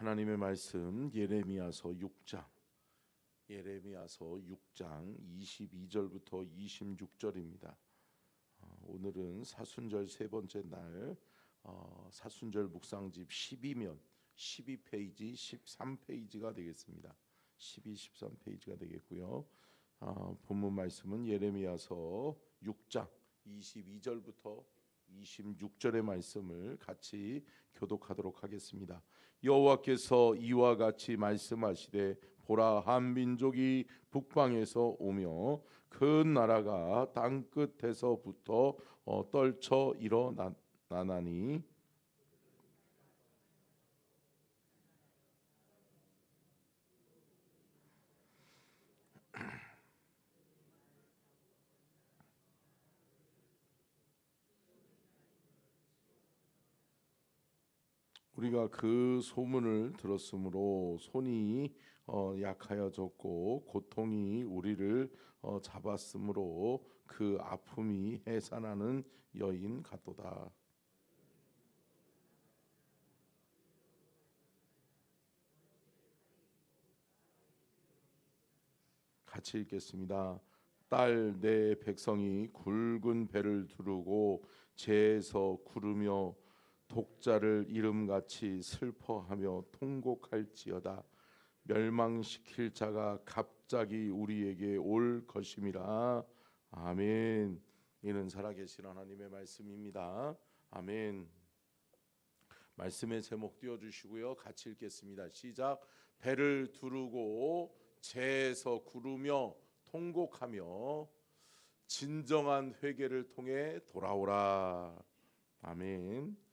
하나님의 말씀 예레미야서 6장 예레미야서 6장 22절부터 26절입니다. 어, 오늘은 사순절 세 번째 날 어, 사순절 묵상집 12면 12페이지 13페이지가 되겠습니다. 12, 13페이지가 되겠고요. 어, 본문 말씀은 예레미야서 6장 22절부터 26절의 말씀을 같이 교독하도록 하겠습니다. 여호와께서 이와 같이 말씀하시되 보라 한 민족이 북방에서 오며 그 나라가 땅 끝에서부터 어, 떨쳐 일어나나니 우리가 그 소문을 들었으므로 손이 어, 약하여졌고 고통이 우리를 어, 잡았으므로 그 아픔이 해산하는 여인 같도다. 같이 읽겠습니다. 딸 내 백성이 굵은 배를 두르고 재에서 구르며 독자를 이름같이 슬퍼하며 통곡할지어다. 멸망시킬 자가 갑자기 우리에게 올 것임이라. 아멘. 이는 살아계신 하나님의 말씀입니다. 아멘. 말씀의 제목 띄워주시고요. 같이 읽겠습니다. 시작. 배를 두르고 재에서 구르며 통곡하며 진정한 회개를 통해 돌아오라. 아멘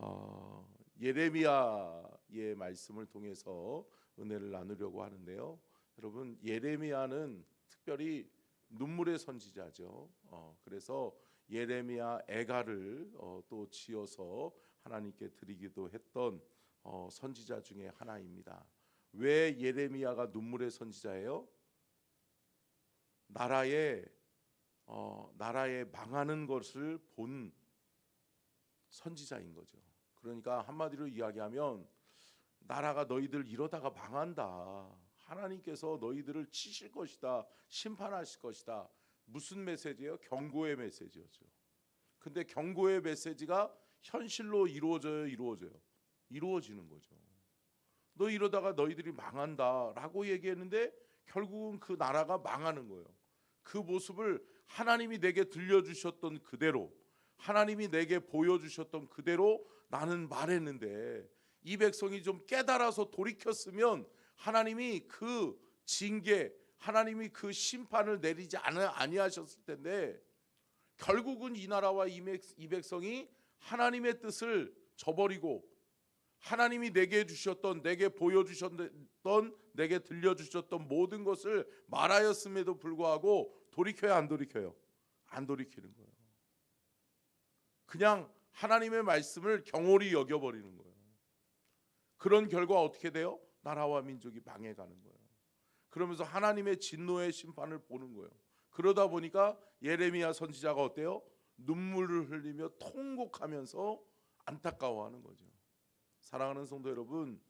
어, 예레미야의 말씀을 통해서 은혜를 나누려고 하는데요. 여러분 예레미야는 특별히 눈물의 선지자죠. 어, 그래서 예레미야 애가를 어, 또 지어서 하나님께 드리기도 했던 어, 선지자 중에 하나입니다. 왜 예레미야가 눈물의 선지자예요? 나라의 어, 나라의 망하는 것을 본 선지자인 거죠. 그러니까 한마디로 이야기하면 나라가 너희들 이러다가 망한다. 하나님께서 너희들을 치실 것이다. 심판하실 것이다. 무슨 메시지예요? 경고의 메시지였죠. 근데 경고의 메시지가 현실로 이루어져요, 이루어져요. 이루어지는 거죠. 너 이러다가 너희들이 망한다라고 얘기했는데 결국은 그 나라가 망하는 거예요. 그 모습을 하나님이 내게 들려주셨던 그대로 하나님이 내게 보여주셨던 그대로 나는 말했는데 이 백성이 좀 깨달아서 돌이켰으면 하나님이 그 징계, 하나님이 그 심판을 내리지 아니하셨을 텐데 결국은 이 나라와 이 백성이 하나님의 뜻을 저버리고 하나님이 내게 주셨던 내게 보여주셨던 내게 들려주셨던 모든 것을 말하였음에도 불구하고 돌이켜야 안 돌이켜요? 안 돌이키는 거예요. 그냥 하나님의 말씀을 경홀히 여겨버리는 거예요. 그런 결과 어떻게 돼요? 나라와 민족이 망해가는 거예요. 그러면서 하나님의 진노의 심판을 보는 거예요. 그러다 보니까 예레미야 선지자가 어때요? 눈물을 흘리며 통곡하면서 안타까워하는 거죠. 사랑하는 성도 여러분,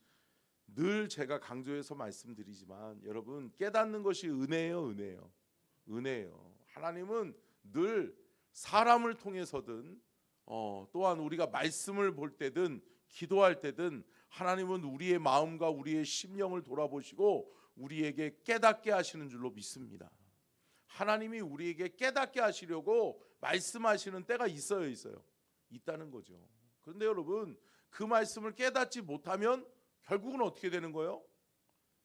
늘 제가 강조해서 말씀드리지만 여러분 깨닫는 것이 은혜예요, 은혜예요. 은혜예요. 하나님은 늘 사람을 통해서든 어, 또한 우리가 말씀을 볼 때든 기도할 때든 하나님은 우리의 마음과 우리의 심령을 돌아보시고 우리에게 깨닫게 하시는 줄로 믿습니다. 하나님이 우리에게 깨닫게 하시려고 말씀하시는 때가 있어요, 있어요. 있다는 거죠. 그런데 여러분, 그 말씀을 깨닫지 못하면 결국은 어떻게 되는 거예요?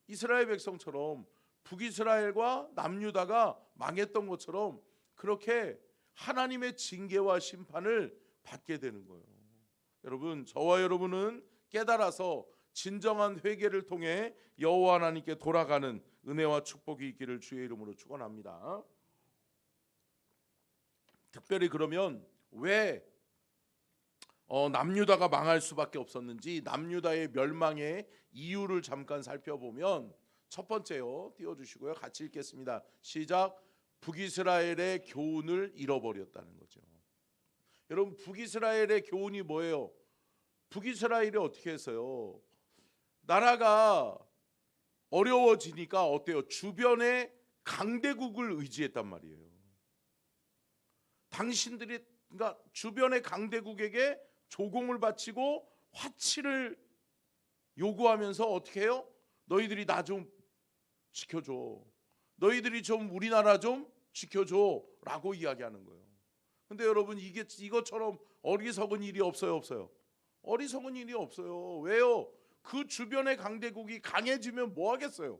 이스라엘 백성처럼 북이스라엘과 남유다가 망했던 것처럼 그렇게 하나님의 징계와 심판을 받게 되는 거예요. 여러분, 저와 여러분은 깨달아서 진정한 회개를 통해 여호와 하나님께 돌아가는 은혜와 축복이 있기를 주의 이름으로 축원합니다. 특별히 그러면 왜 어, 남유다가 망할 수밖에 없었는지 남유다의 멸망의 이유를 잠깐 살펴보면 첫 번째요 띄워주시고요 같이 읽겠습니다 시작 북이스라엘의 교훈을 잃어버렸다는 거죠 여러분 북이스라엘의 교훈이 뭐예요? 북이스라엘이 어떻게 했어요? 나라가 어려워지니까 어때요? 주변에 강대국을 의지했단 말이에요. 당신들이 그러니까 주변의 강대국에게 조공을 바치고 화치를 요구하면서 어떻게 해요? 너희들이 나 좀 지켜줘. 너희들이 좀 우리나라 좀 지켜줘라고 이야기하는 거예요. 근데 여러분 이게 이것처럼 어리석은 일이 없어요, 없어요. 어리석은 일이 없어요. 왜요? 그 주변의 강대국이 강해지면 뭐 하겠어요?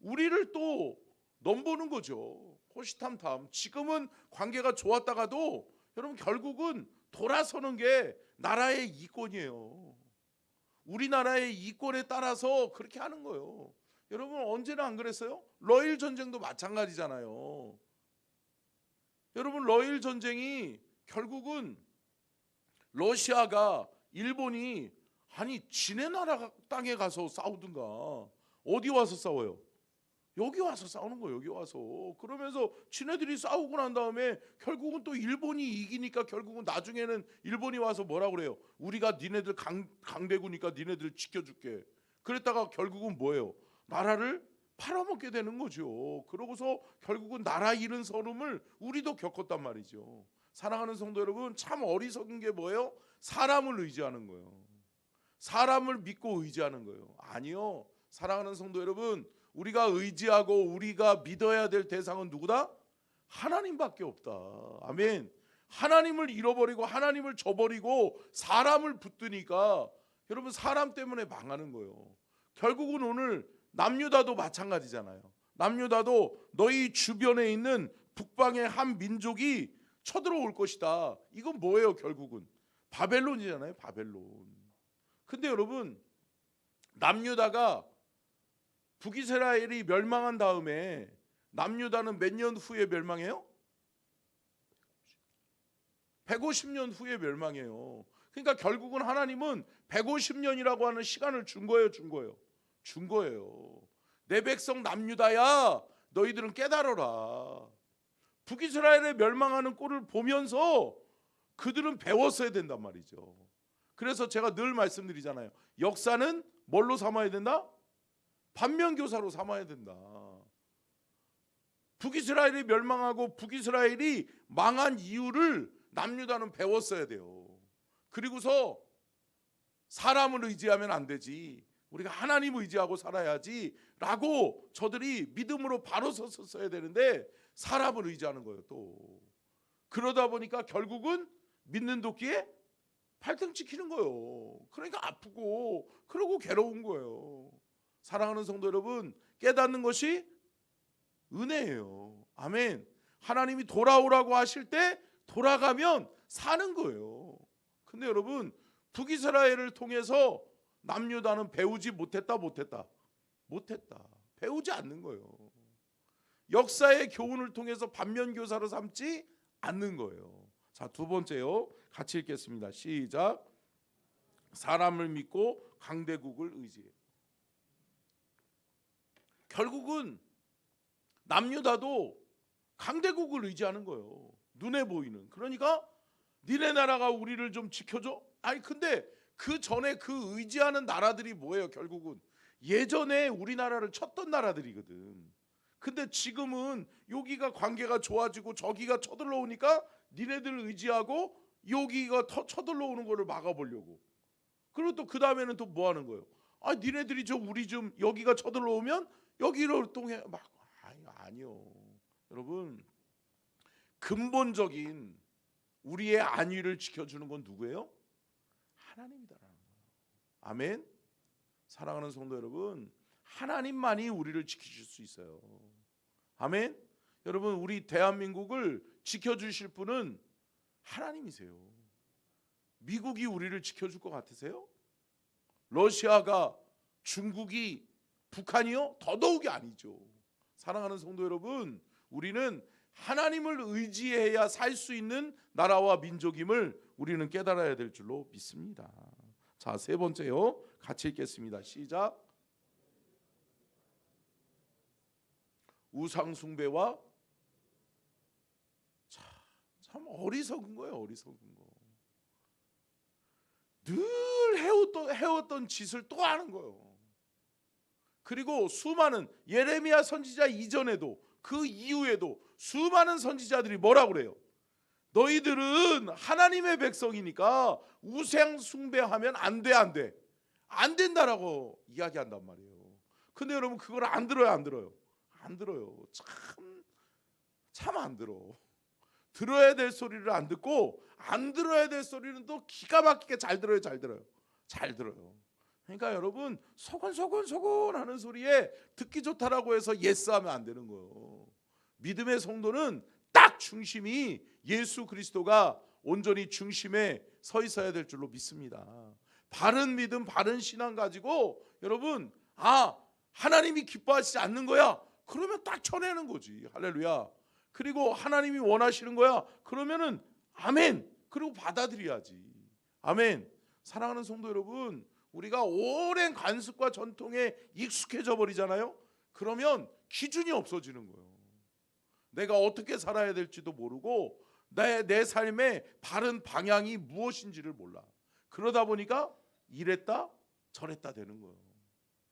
우리를 또 넘보는 거죠. 호시탐탐. 지금은 관계가 좋았다가도 여러분 결국은 돌아서는 게 나라의 이권이에요. 우리나라의 이권에 따라서 그렇게 하는 거예요. 여러분 언제나 안 그랬어요? 러일 전쟁도 마찬가지잖아요. 여러분 러일 전쟁이 결국은 러시아가 일본이 아니 지네 나라 땅에 가서 싸우든가 어디 와서 싸워요? 여기 와서 싸우는 거예요. 여기 와서 그러면서 지네들이 싸우고 난 다음에 결국은 또 일본이 이기니까 결국은 나중에는 일본이 와서 뭐라 그래요? 우리가 니네들 강, 강대구니까 니네들 지켜줄게. 그랬다가 결국은 뭐예요? 나라를 팔아먹게 되는 거죠. 그러고서 결국은 나라 잃은 서름을 우리도 겪었단 말이죠. 사랑하는 성도 여러분, 참 어리석은 게 뭐예요? 사람을 의지하는 거예요. 사람을 믿고 의지하는 거예요. 아니요. 사랑하는 성도 여러분, 우리가 의지하고 우리가 믿어야 될 대상은 누구다? 하나님밖에 없다. 아멘. 하나님을 잃어버리고 하나님을 저버리고 사람을 붙드니까 여러분 사람 때문에 망하는 거예요. 결국은 오늘 남유다도 마찬가지잖아요. 남유다도 너희 주변에 있는 북방의 한 민족이 쳐들어올 것이다. 이건 뭐예요, 결국은? 바벨론이잖아요, 바벨론. 근데 여러분, 남유다가 북이스라엘이 멸망한 다음에 남유다는 몇 년 후에 멸망해요? 150년 후에 멸망해요. 그러니까 결국은 하나님은 150년이라고 하는 시간을 준 거예요, 준 거예요. 준 거예요. 내 백성 남유다야, 너희들은 깨달아라. 북이스라엘의 멸망하는 꼴을 보면서 그들은 배웠어야 된단 말이죠. 그래서 제가 늘 말씀드리잖아요. 역사는 뭘로 삼아야 된다? 반면교사로 삼아야 된다. 북이스라엘이 멸망하고 북이스라엘이 망한 이유를 남유다는 배웠어야 돼요. 그리고서 사람을 의지하면 안 되지. 우리가 하나님 의지하고 살아야지라고 저들이 믿음으로 바로 섰어야 되는데 사람을 의지하는 거예요, 또. 그러다 보니까 결국은 믿는 도끼에 팔등 찍히는 거예요. 그러니까 아프고 그러고 괴로운 거예요. 사랑하는 성도 여러분, 깨닫는 것이 은혜예요. 아멘. 하나님이 돌아오라고 하실 때 돌아가면 사는 거예요. 근데 여러분, 북이스라엘을 통해서 남유다는 배우지 못했다 못했다. 못했다. 배우지 않는 거예요. 역사의 교훈을 통해서 반면 교사로 삼지 않는 거예요. 자, 두 번째요. 같이 읽겠습니다. 시작. 사람을 믿고 강대국을 의지해. 결국은 남유다도 강대국을 의지하는 거예요. 눈에 보이는. 그러니까 니네 나라가 우리를 좀 지켜줘. 아니 근데 그 전에 그 의지하는 나라들이 뭐예요? 결국은 예전에 우리나라를 쳤던 나라들이거든. 근데 지금은 여기가 관계가 좋아지고 저기가 쳐들러 오니까 니네들 의지하고 여기가 터, 쳐들러 오는 거를 막아보려고. 그리고 또 그 다음에는 또 뭐 하는 거예요? 아, 니네들이 좀 우리 좀 여기가 쳐들러 오면 여기를 통해 막 아니 아니요. 여러분 근본적인 우리의 안위를 지켜주는 건 누구예요? 하나님이다라는 거예요. 아멘. 사랑하는 성도 여러분, 하나님만이 우리를 지키실 수 있어요. 아멘. 여러분, 우리 대한민국을 지켜 주실 분은 하나님이세요. 미국이 우리를 지켜 줄 것 같으세요? 러시아가 중국이 북한이요? 더더욱이 아니죠. 사랑하는 성도 여러분, 우리는 하나님을 의지해야 살 수 있는 나라와 민족임을 우리는 깨달아야 될 줄로 믿습니다. 자, 세 번째요. 같이 읽겠습니다. 시작. 우상 숭배와 자, 참 어리석은 거예요. 어리석은 거. 늘 해오던 해왔던 짓을 또 하는 거예요. 그리고 수많은 예레미야 선지자 이전에도 그 이후에도 수많은 선지자들이 뭐라고 그래요? 너희들은 하나님의 백성이니까 우상 숭배하면 안 돼, 안 돼. 안 된다라고 이야기한단 말이에요. 근데 여러분 그걸 안 들어요, 안 들어요? 안 들어요. 참 참 안 들어. 들어야 될 소리를 안 듣고 안 들어야 될 소리는 또 기가 막히게 잘 들어요, 잘 들어요. 잘 들어요. 그러니까 여러분 소곤소곤소곤 하는 소리에 듣기 좋다라고 해서 예스하면 안 되는 거예요. 믿음의 성도는 딱 중심이 예수 그리스도가 온전히 중심에 서 있어야 될 줄로 믿습니다. 바른 믿음, 바른 신앙 가지고 여러분 아 하나님이 기뻐하시지 않는 거야. 그러면 딱 쳐내는 거지. 할렐루야. 그리고 하나님이 원하시는 거야. 그러면은 아멘. 그리고 받아들여야지. 아멘. 사랑하는 성도 여러분, 우리가 오랜 관습과 전통에 익숙해져 버리잖아요. 그러면 기준이 없어지는 거예요. 내가 어떻게 살아야 될지도 모르고 내, 내 삶의 바른 방향이 무엇인지를 몰라. 그러다 보니까 이랬다 저랬다 되는 거예요.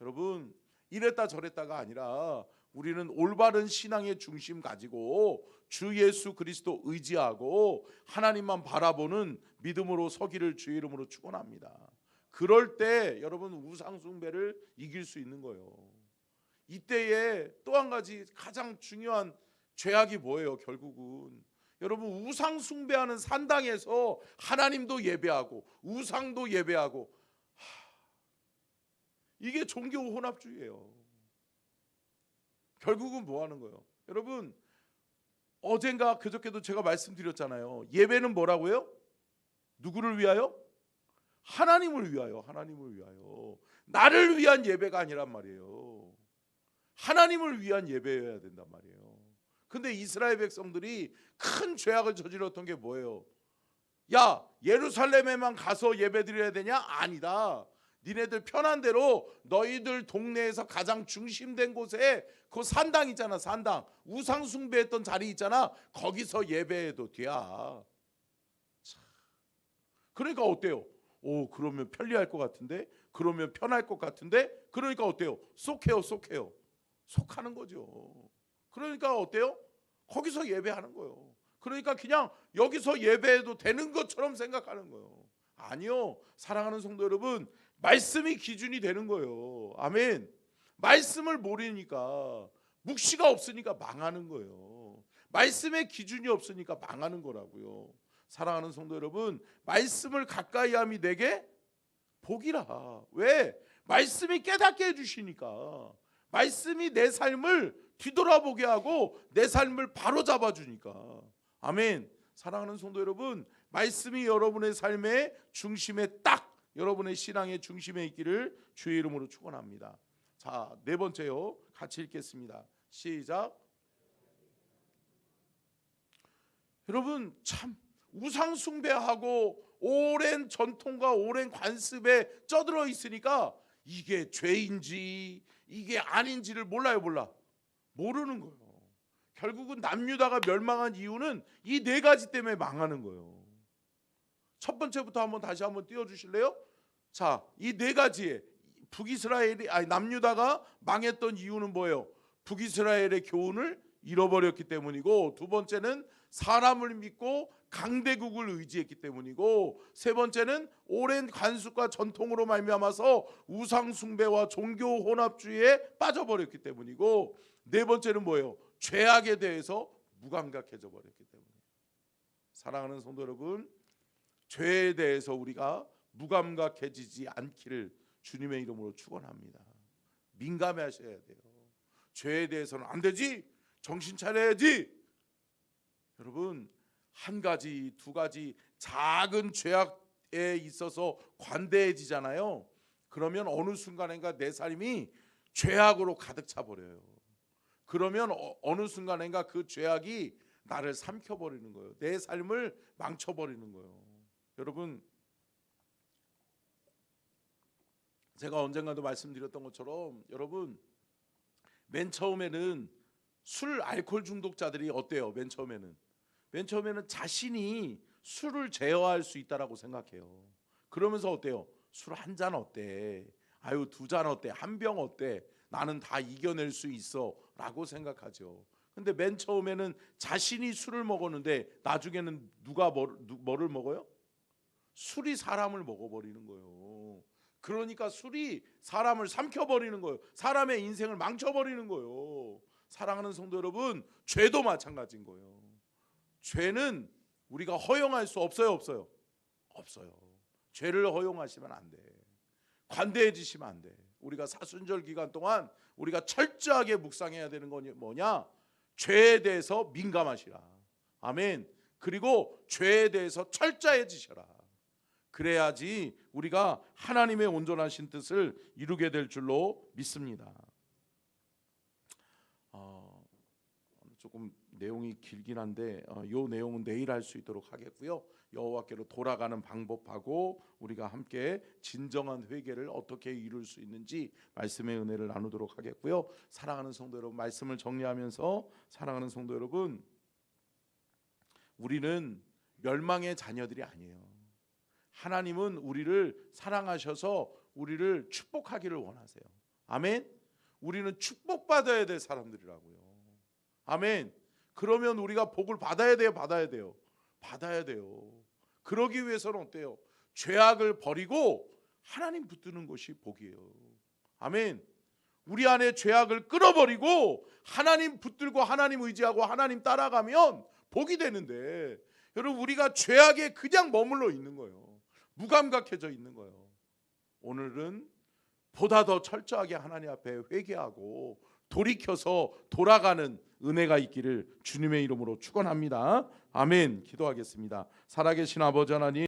여러분 이랬다 저랬다가 아니라 우리는 올바른 신앙의 중심 가지고 주 예수 그리스도 의지하고 하나님만 바라보는 믿음으로 서기를 주의 이름으로 축원합니다. 그럴 때 여러분 우상 숭배를 이길 수 있는 거예요. 이때에 또 한 가지 가장 중요한 죄악이 뭐예요? 결국은 여러분 우상 숭배하는 산당에서 하나님도 예배하고 우상도 예배하고 하, 이게 종교 혼합주의예요. 결국은 뭐 하는 거예요? 여러분 어젠가 그저께도 제가 말씀드렸잖아요. 예배는 뭐라고요? 누구를 위하여? 하나님을 위하여, 하나님을 위하여. 나를 위한 예배가 아니란 말이에요. 하나님을 위한 예배여야 된단 말이에요. 근데 이스라엘 백성들이 큰 죄악을 저질렀던 게 뭐예요? 야, 예루살렘에만 가서 예배드려야 되냐? 아니다. 니네들 편한 대로 너희들 동네에서 가장 중심된 곳에 그 산당 있잖아, 산당. 우상 숭배했던 자리 있잖아. 거기서 예배해도 돼야. 참. 그러니까 어때요? 오, 그러면 편리할 것 같은데? 그러면 편할 것 같은데? 그러니까 어때요? 쏙해요, 쏙해요. 속하는 거죠. 그러니까 어때요? 거기서 예배하는 거예요. 그러니까 그냥 여기서 예배해도 되는 것처럼 생각하는 거예요. 아니요. 사랑하는 성도 여러분, 말씀이 기준이 되는 거예요. 아멘. 말씀을 모르니까 묵시가 없으니까 망하는 거예요. 말씀의 기준이 없으니까 망하는 거라고요. 사랑하는 성도 여러분, 말씀을 가까이 함이 내게 복이라. 왜? 말씀이 깨닫게 해 주시니까. 말씀이 내 삶을 뒤돌아보게 하고 내 삶을 바로 잡아 주니까. 아멘. 사랑하는 성도 여러분, 말씀이 여러분의 삶의 중심에 딱 여러분의 신앙의 중심에 있기를 주의 이름으로 축원합니다. 자, 네 번째요. 같이 읽겠습니다. 시작. 여러분 참 우상 숭배하고 오랜 전통과 오랜 관습에 쩌들어 있으니까 이게 죄인지 이게 아닌지를 몰라요, 몰라. 모르는 거예요. 결국은 남유다가 멸망한 이유는 이 네 가지 때문에 망하는 거예요. 첫 번째부터 한번 다시 한번 띄워 주실래요? 자, 이 네 가지에 북이스라엘이 아니 남유다가 망했던 이유는 뭐예요? 북이스라엘의 교훈을 잃어버렸기 때문이고 두 번째는 사람을 믿고 강대국을 의지했기 때문이고 세 번째는 오랜 관습과 전통으로 말미암아서 우상 숭배와 종교 혼합주의에 빠져버렸기 때문이고 네 번째는 뭐예요? 죄악에 대해서 무감각해져 버렸기 때문이에요. 사랑하는 성도 여러분, 죄에 대해서 우리가 무감각해지지 않기를 주님의 이름으로 축원합니다. 민감해 하셔야 돼요. 죄에 대해서는 안 되지. 정신 차려야지. 여러분 한 가지 두 가지 작은 죄악에 있어서 관대해지잖아요. 그러면 어느 순간인가 내 삶이 죄악으로 가득 차 버려요. 그러면 어, 느 순간인가 그 죄악이 나를 삼켜 버리는 거예요. 내 삶을 망쳐 버리는 거예요. 여러분 제가 언젠가도 말씀드렸던 것처럼 여러분 맨 처음에는 술 알코올 중독자들이 어때요? 맨 처음에는 맨 처음에는 자신이 술을 제어할 수 있다라고 생각해요. 그러면서 어때요? 술 한 잔 어때? 아유 두 잔 어때? 한 병 어때? 나는 다 이겨낼 수 있어 라고 생각하죠. 근데 맨 처음에는 자신이 술을 먹었는데 나중에는 누가 뭐, 누, 뭐를 먹어요? 술이 사람을 먹어버리는 거예요. 그러니까 술이 사람을 삼켜버리는 거예요. 사람의 인생을 망쳐버리는 거예요. 사랑하는 성도 여러분, 죄도 마찬가지인 거예요. 죄는 우리가 허용할 수 없어요, 없어요? 없어요. 죄를 허용하시면 안 돼. 관대해지시면 안 돼. 우리가 사순절 기간 동안 우리가 철저하게 묵상해야 되는 건 뭐냐? 죄에 대해서 민감하시라. 아멘. 그리고 죄에 대해서 철저해지셔라. 그래야지 우리가 하나님의 온전하신 뜻을 이루게 될 줄로 믿습니다. 어, 조금 내용이 길긴 한데 어, 요 내용은 내일 할 수 있도록 하겠고요. 여호와께로 돌아가는 방법하고 우리가 함께 진정한 회개를 어떻게 이룰 수 있는지 말씀의 은혜를 나누도록 하겠고요. 사랑하는 성도 여러분, 말씀을 정리하면서 사랑하는 성도 여러분, 우리는 멸망의 자녀들이 아니에요. 하나님은 우리를 사랑하셔서 우리를 축복하기를 원하세요. 아멘. 우리는 축복받아야 될 사람들이라고요. 아멘. 그러면 우리가 복을 받아야 돼요, 받아야 돼요. 받아야 돼요. 그러기 위해서는 어때요? 죄악을 버리고 하나님 붙드는 것이 복이에요. 아멘. 우리 안에 죄악을 끊어버리고 하나님 붙들고 하나님 의지하고 하나님 따라가면 복이 되는데 여러분 우리가 죄악에 그냥 머물러 있는 거예요. 무감각해져 있는 거예요. 오늘은 보다 더 철저하게 하나님 앞에 회개하고 돌이켜서 돌아가는 은혜가 있기를 주님의 이름으로 축원합니다. 아멘. 기도하겠습니다. 살아계신 아버지 하나님